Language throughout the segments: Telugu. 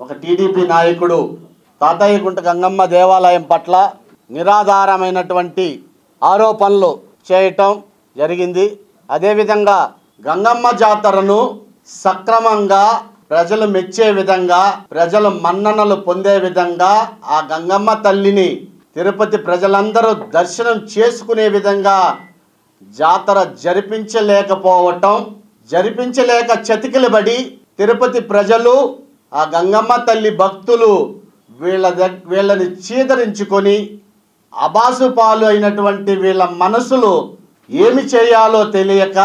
ఒక టీడీపీ నాయకుడు తాతయ్యకుంట గంగమ్మ దేవాలయం పట్ల నిరాధారమైనటువంటి ఆరోపణలు చేయటం జరిగింది. అదేవిధంగా గంగమ్మ జాతరను సక్రమంగా ప్రజలు మెచ్చే విధంగా ప్రజలు మన్ననలు పొందే విధంగా ఆ గంగమ్మ తల్లిని తిరుపతి ప్రజలందరూ దర్శనం చేసుకునే విధంగా జాతర జరిపించలేకపోవటం జరిపించలేక చతికిలబడి తిరుపతి ప్రజలు ఆ గంగమ్మ తల్లి భక్తులు వీళ్ళ వీళ్ళని చీదరించుకొని అబాసు పాలు అయినటువంటి వీళ్ళ మనసులు ఏమి చేయాలో తెలియక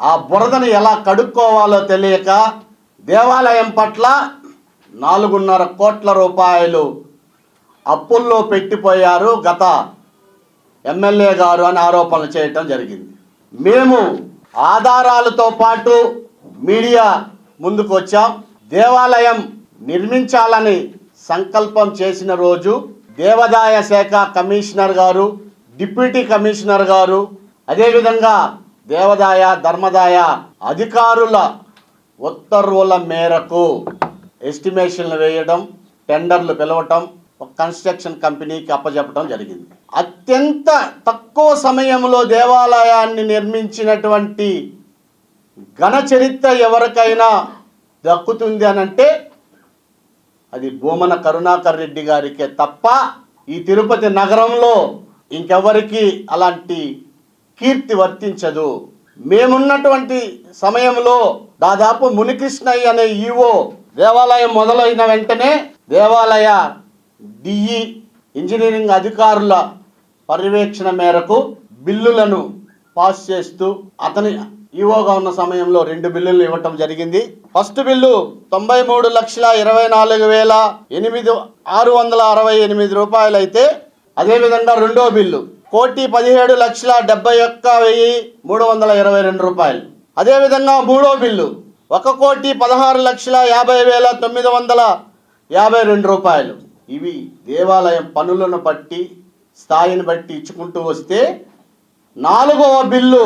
ఆ బురదను ఎలా కడుక్కోవాలో తెలియక దేవాలయం పట్ల నాలుగున్నర కోట్ల రూపాయలు అప్పుల్లో పెట్టిపోయారు గత ఎమ్మెల్యే గారు అని ఆరోపణలు చేయటం జరిగింది. మేము ఆధారాలతో పాటు మీడియా ముందుకు వచ్చాం దేవాలయం నిర్మించాలని సంకల్పం చేసిన రోజు దేవాదాయ శాఖ కమిషనర్ గారు డిప్యూటీ కమిషనర్ గారు అదేవిధంగా దేవాదాయ ధర్మదాయ అధికారుల ఉత్తర్వుల మేరకు ఎస్టిమేషన్లు వేయడం టెండర్లు పిలవటం ఒక కన్స్ట్రక్షన్ కంపెనీకి అప్పచెప్పడం జరిగింది. అత్యంత తక్కువ సమయంలో దేవాలయాన్ని నిర్మించినటువంటి ఘన చరిత్ర ఎవరికైనా దక్కుతుంది అని అంటే అది భూమన కరుణాకర్ రెడ్డి గారికే తప్ప ఈ తిరుపతి నగరంలో ఇంకెవరికి అలాంటి కీర్తి వర్తించదు. మేమున్నటువంటి సమయంలో దాదాపు మునికృష్ణయ్య అనే ఈవో దేవాలయం మొదలైన వెంటనే దేవాలయ డిఈ ఇంజనీరింగ్ అధికారుల పర్యవేక్షణ మేరకు బిల్లులను పాస్ చేస్తూ అతని ఈవోగా ఉన్న సమయంలో రెండు బిల్లులు ఇవ్వటం జరిగింది. ఫస్ట్ బిల్లు తొంభై మూడు లక్షల ఇరవై నాలుగు వేల ఎనిమిది ఆరు వందల అరవై ఎనిమిది రూపాయలు అయితే అదేవిధంగా రెండో బిల్లు కోటి పదిహేడు లక్షల డెబ్బై ఒక్క వెయ్యి మూడు వందల ఇరవై రెండు రూపాయలు. అదేవిధంగా మూడో బిల్లు ఒక కోటి పదహారు లక్షల యాభై వేల తొమ్మిది వందల యాభై రెండు రూపాయలు. ఇవి దేవాలయం పనులను బట్టి స్థాయిని బట్టి ఇచ్చుకుంటూ వస్తే నాలుగవ బిల్లు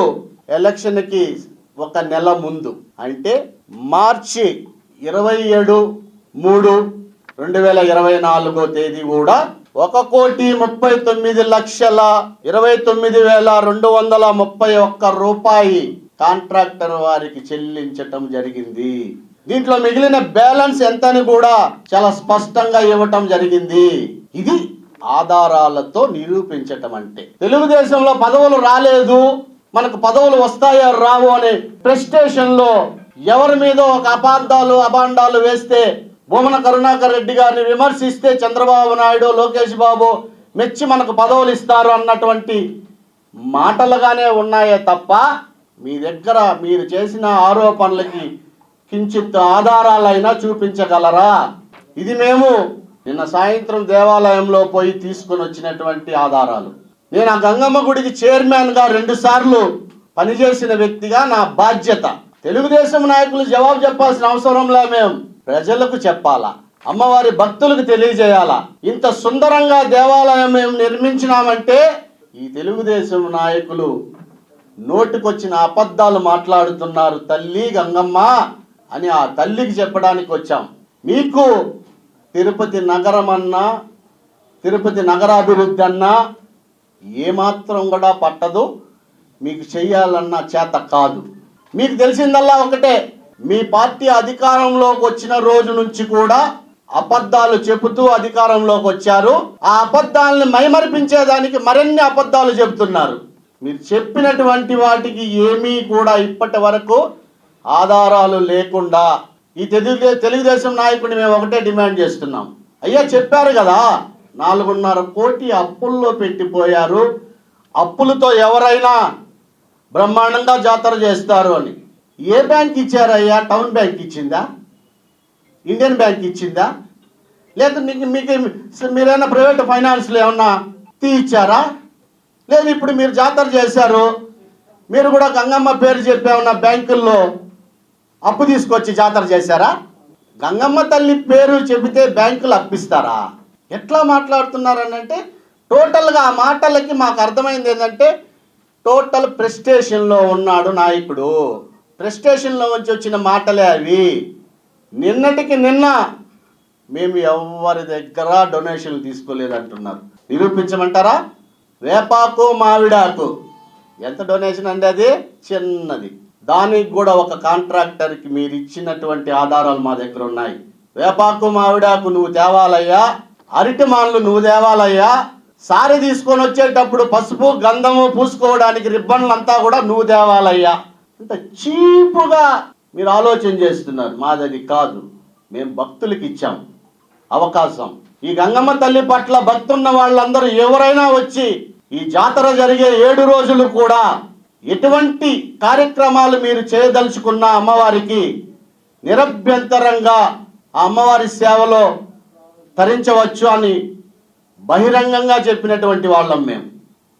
ఎలక్షన్కి ఒక నెల ముందు. అంటే మార్చి ఇరవై ఏడు మూడు రెండు వేల ఇరవై నాలుగో తేదీ కూడా ఒక కోటి ముప్పై తొమ్మిది లక్షల ఇరవై తొమ్మిది వేల రెండు వందల ముప్పై ఒక్క రూపాయి కాంట్రాక్టర్ వారికి చెల్లించటం జరిగింది. దీంట్లో మిగిలిన బ్యాలెన్స్ ఎంతని కూడా చాలా స్పష్టంగా ఇవ్వటం జరిగింది. ఇది ఆధారాలతో నిరూపించటం అంటే. తెలుగుదేశంలో పదవులు రాలేదు. మనకు పదవులు వస్తాయో రావు అనే ప్రెస్టేషన్లో ఎవరి మీద ఒక అపార్థాలు అభాండాలు వేస్తే భూమన కరుణాకర్ రెడ్డి గారిని విమర్శిస్తే చంద్రబాబు నాయుడు లోకేష్ బాబు మెచ్చి మనకు పదవులు ఇస్తారు అన్నటువంటి మాటలుగానే ఉన్నాయే తప్ప మీ దగ్గర మీరు చేసిన ఆరోపణలకి కించిత్ ఆధారాలైనా చూపించగలరా? ఇది మేము నిన్న సాయంత్రం దేవాలయంలో పోయి తీసుకొని వచ్చినటువంటి ఆధారాలు. నేను ఆ గంగమ్మ గుడికి చైర్మన్గా రెండుసార్లు పనిచేసిన వ్యక్తిగా నా బాధ్యత. తెలుగుదేశం నాయకులు జవాబు చెప్పాల్సిన అవసరంలా మేము ప్రజలకు చెప్పాలా? అమ్మవారి భక్తులకు తెలియజేయాలా? ఇంత సుందరంగా దేవాలయం మేము నిర్మించినామంటే ఈ తెలుగుదేశం నాయకులు నోటికొచ్చిన అబద్ధాలు మాట్లాడుతున్నారు తల్లి గంగమ్మ అని ఆ తల్లికి చెప్పడానికి వచ్చాం. మీకు తిరుపతి నగరం అన్నా తిరుపతి నగరాభివృద్ధి అన్నా ఏమాత్రం కూడా పట్టదు. మీకు చేయాలన్న చేత కాదు. మీకు తెలిసిందల్లా ఒకటే మీ పార్టీ అధికారంలోకి వచ్చిన రోజు నుంచి కూడా అబద్ధాలు చెబుతూ అధికారంలోకి వచ్చారు. ఆ అబద్ధాలను మైమరిపించేదానికి మరిన్ని అబద్ధాలు చెబుతున్నారు? మీరు చెప్పినటువంటి వాటికి ఏమీ కూడా ఇప్పటి వరకు ఆధారాలు లేకుండా ఈ తెలుగు తెలుగుదేశం నాయకుడిని మేము ఒకటే డిమాండ్ చేస్తున్నాం. అయ్యా చెప్పారు కదా నాలుగున్నర కోటి అప్పుల్లో పెట్టిపోయారు. అప్పులతో ఎవరైనా బ్రహ్మాండంగా జాతర చేస్తారు అని. ఏ బ్యాంక్ ఇచ్చారయ్యా? టౌన్ బ్యాంక్ ఇచ్చిందా? ఇండియన్ బ్యాంక్ ఇచ్చిందా? లేదా మీకు మీకు మీరైనా ప్రైవేట్ ఫైనాన్స్లో ఏమన్నా తీ ఇచ్చారా? లేదు ఇప్పుడు మీరు జాతర చేశారు. మీరు కూడా గంగమ్మ పేరు చెప్పి బ్యాంకుల్లో అప్పు తీసుకొచ్చి జాతర చేశారా? గంగమ్మ తల్లి పేరు చెబితే బ్యాంకులు అప్పిస్తారా? ఎట్లా మాట్లాడుతున్నారనంటే టోటల్గా ఆ మాటలకి మాకు అర్థమైంది ఏంటంటే టోటల్ ప్రెస్టేషన్లో ఉన్నాడు నాయకుడు. ప్రెస్టేషన్లో వచ్చి వచ్చిన మాటలే అవి. నిన్నటికి నిన్న మేము ఎవరి దగ్గర డొనేషన్లు తీసుకోలేదంటున్నారు. నిరూపించమంటారా? వేపాకు మావిడాకు. ఎంత డొనేషన్ అండి అది? చిన్నది. దానికి కూడా ఒక కాంట్రాక్టర్కి మీరు ఇచ్చినటువంటి ఆధారాలు మా దగ్గర ఉన్నాయి. వేపాకు మావిడాకు నువ్వు తేవాలయ్యా. అరటి మాన్లు నువ్వు దేవాలయ్యా సారి తీసుకొని వచ్చేటప్పుడు పసుపు గంధము పూసుకోవడానికి రిబ్బన్లు అంతా కూడా నువ్వు దేవాలయ్యా. ఇంత చీపుగా మీరు ఆలోచన చేస్తున్నారు. మాదది కాదు. మేము భక్తులకి ఇచ్చాం అవకాశం. ఈ గంగమ్మ తల్లి పట్ల భక్తున్న వాళ్ళందరూ ఎవరైనా వచ్చి ఈ జాతర జరిగే ఏడు రోజులు కూడా ఎటువంటి కార్యక్రమాలు మీరు చేయదలుచుకున్న అమ్మవారికి నిరభ్యంతరంగా ఆ అమ్మవారి సేవలో తరించవచ్చు అని బహిరంగంగా చెప్పినటువంటి వాళ్ళం మేము.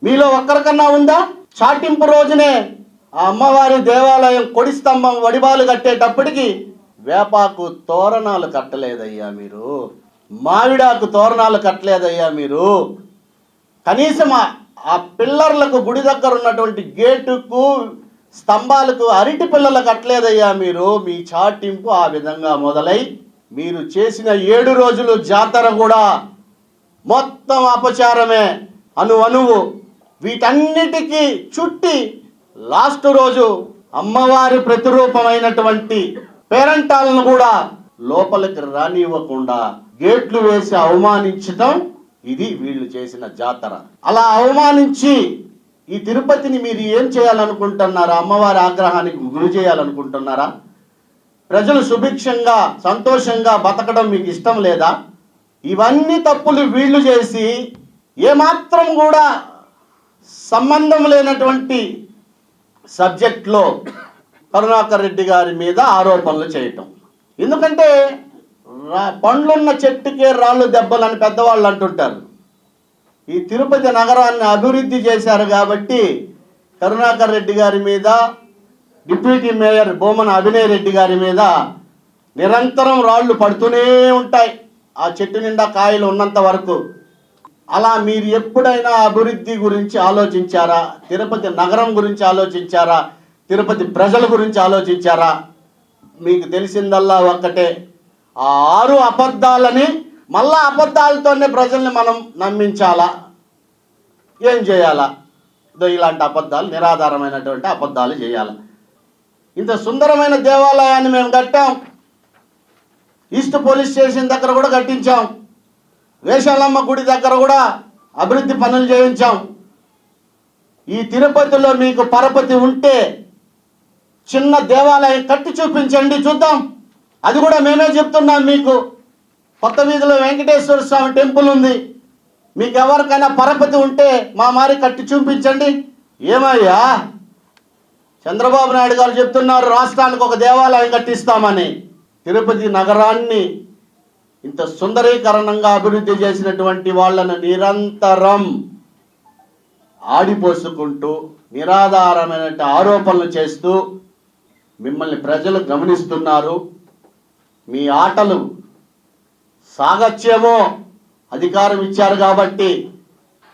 మీలో ఒక్కరికన్నా ఉందా? చాటింపు రోజునే ఆ అమ్మవారి దేవాలయం కొడి స్తంభం వడిబాలు కట్టేటప్పటికి వేపాకు తోరణాలు కట్టలేదయ్యా మీరు. మావిడాకు తోరణాలు కట్టలేదయ్యా మీరు. కనీసం ఆ- ఆ పిల్లర్లకు గుడి దగ్గర ఉన్నటువంటి గేటుకు స్తంభాలకు అరటి పిల్లలు కట్టలేదయ్యా మీరు. మీ చాటింపు ఆ విధంగా మొదలై మీరు చేసిన ఏడు రోజులు జాతర కూడా మొత్తం అపచారమే. అను అణువు వీటన్నిటికీ చుట్టి లాస్ట్ రోజు అమ్మవారి ప్రతిరూపమైనటువంటి పేరంటాలను కూడా లోపలికి రానివ్వకుండా గేట్లు వేసి అవమానించటం ఇది వీళ్ళు చేసిన జాతర. అలా అవమానించి ఈ తిరుపతిని మీరు ఏం చేయాలనుకుంటున్నారా? అమ్మవారి ఆగ్రహానికి గురి చేయాలనుకుంటున్నారా? ప్రజలు సుభిక్షంగా సంతోషంగా బతకడం మీకు ఇష్టం లేదా? ఇవన్నీ తప్పులు వీళ్ళు చేసి ఏమాత్రం కూడా సంబంధం లేనటువంటి సబ్జెక్ట్లో కరుణాకర్ రెడ్డి గారి మీద ఆరోపణలు చేయటం. ఎందుకంటే పండ్లున్న చెట్టుకే రాళ్ళు దెబ్బలు అని పెద్దవాళ్ళు అంటుంటారు. ఈ తిరుపతి నగరాన్ని అభివృద్ధి చేశారు కాబట్టి కరుణాకర్ రెడ్డి గారి మీద డిప్యూటీ మేయర్ బొమ్మన అభినయ్ రెడ్డి గారి మీద నిరంతరం రాళ్ళు పడుతూనే ఉంటాయి. ఆ చెట్టు నిండా కాయలు ఉన్నంత వరకు. అలా మీరు ఎప్పుడైనా అభివృద్ధి గురించి ఆలోచించారా? తిరుపతి నగరం గురించి ఆలోచించారా? తిరుపతి ప్రజల గురించి ఆలోచించారా? మీకు తెలిసిందల్లా ఒక్కటే. ఆ ఆరు అబద్ధాలని మళ్ళా అబద్ధాలతోనే ప్రజల్ని మనం నమ్మించాలా? ఏం చేయాలా? ఇదో ఇలాంటి అబద్ధాలు నిరాధారమైనటువంటి అబద్ధాలు చేయాలా? ఇంత సుందరమైన దేవాలయాన్ని మేము కట్టాం. ఈస్ట్ పోలీస్ స్టేషన్ దగ్గర కూడా కట్టించాం. వేషాలమ్మ గుడి దగ్గర కూడా అభివృద్ధి పనులు చేయించాం. ఈ తిరుపతిలో మీకు పరపతి ఉంటే చిన్న దేవాలయం కట్టి చూపించండి చూద్దాం. అది కూడా మేమే చెప్తున్నాం మీకు. కొత్త వీధిలో వెంకటేశ్వర స్వామి టెంపుల్ ఉంది. మీకు ఎవరికైనా పరపతి ఉంటే మా మారి కట్టి చూపించండి. ఏమయ్యా? చంద్రబాబు నాయుడు గారు చెప్తున్నారు రాష్ట్రానికి ఒక దేవాలయం కట్టిస్తామని. తిరుపతి నగరాన్ని ఇంత సుందరీకరణంగా అభివృద్ధి చేసినటువంటి వాళ్ళను నిరంతరం ఆడిపోసుకుంటూ నిరాధారమైన ఆరోపణలు చేస్తూ మిమ్మల్ని ప్రజలు గమనిస్తున్నారు. మీ ఆటలు సాగత్యమో అధికారం ఇచ్చారు కాబట్టి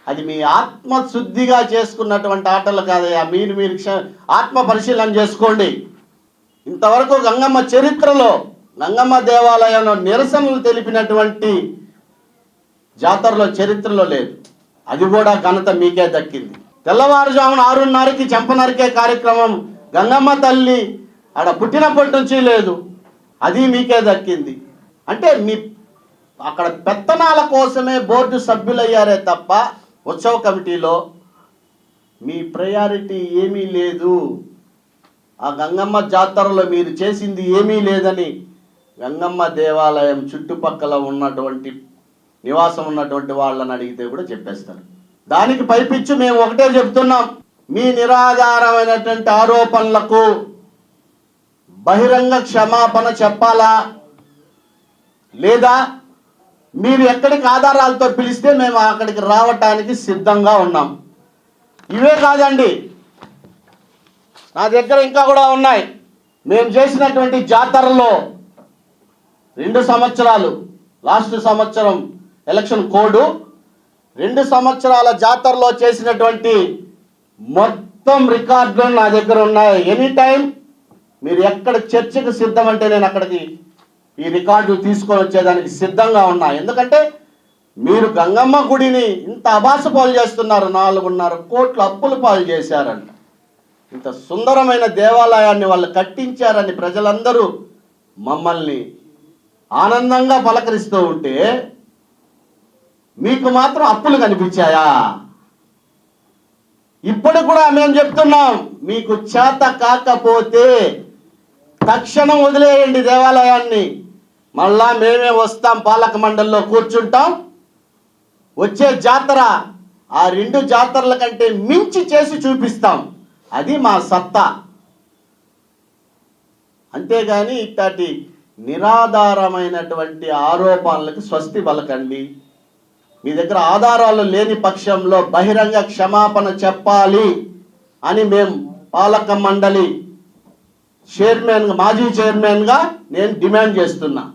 అది మీ ఆత్మశుద్ధిగా చేసుకున్నటువంటి ఆటలు కాదయ్యా. మీరు మీరు ఆత్మ పరిశీలన చేసుకోండి. ఇంతవరకు గంగమ్మ చరిత్రలో గంగమ్మ దేవాలయంలో నిరసనలు తెలిపినటువంటి జాతరలో చరిత్రలో లేదు. అది కూడా ఘనత మీకే దక్కింది. తెల్లవారుజామున ఆరున్నరకి చెంపనరికే కార్యక్రమం గంగమ్మ తల్లి ఆడ పుట్టినప్పటి నుంచి లేదు. అది మీకే దక్కింది. అంటే మీ అక్కడ పెత్తనాల కోసమే బోర్డు సభ్యులయ్యారే తప్ప ఉత్సవ కమిటీలో. మీ ప్రయారిటీ ఏమీ లేదు. ఆ గంగమ్మ జాతరలో మీరు చేసింది ఏమీ లేదని గంగమ్మ దేవాలయం చుట్టుపక్కల ఉన్నటువంటి నివాసం ఉన్నటువంటి వాళ్ళని అడిగితే కూడా చెప్పేస్తారు. దానికి పైపిచ్చు మేము ఒకటే చెప్తున్నాం. మీ నిరాధారమైనటువంటి ఆరోపణలకు బహిరంగ క్షమాపణ చెప్పాలా? లేదా మీరు ఎక్కడికి ఆధారాలతో పిలిస్తే మేము అక్కడికి రావటానికి సిద్ధంగా ఉన్నాం. ఇవే కాదండి. నా దగ్గర ఇంకా కూడా ఉన్నాయి. మేము చేసినటువంటి జాతరలో రెండు సంవత్సరాలు లాస్ట్ సంవత్సరం ఎలక్షన్ కోడ్. రెండు సంవత్సరాల జాతరలో చేసినటువంటి మొత్తం రికార్డులు నా దగ్గర ఉన్నాయి. ఎనీ టైం మీరు ఎక్కడ చర్చకు సిద్ధం అంటే నేను అక్కడికి ఈ రికార్డు తీసుకొని వచ్చేదానికి సిద్ధంగా ఉన్నా. ఎందుకంటే మీరు గంగమ్మ గుడిని ఇంత అభాస పాలు చేస్తున్నారు. నాలుగున్నర కోట్లు అప్పులు పాలు చేశారంట. ఇంత సుందరమైన దేవాలయాన్ని వాళ్ళు కట్టించారని ప్రజలందరూ మమ్మల్ని ఆనందంగా పలకరిస్తూ ఉంటే మీకు మాత్రం అప్పులు కనిపించాయా? ఇప్పుడు కూడా మేము చెప్తున్నాం మీకు చేత కాకపోతే తక్షణం వదిలేయండి దేవాలయాన్ని. మళ్ళా మేమే వస్తాం పాలక మండలిలో కూర్చుంటాం. వచ్చే జాతర ఆ రెండు జాతరల కంటే మించి చేసి చూపిస్తాం. అది మా సత్తా. అంతేగాని ఇట్లాంటి నిరాధారమైనటువంటి ఆరోపణలకు స్వస్తి పలకండి. మీ దగ్గర ఆధారాలు లేని పక్షంలో బహిరంగ క్షమాపణ చెప్పాలి అని మేము పాలక మండలి చైర్మన్ మాజీ చైర్మన్గా నేను డిమాండ్ చేస్తున్నా.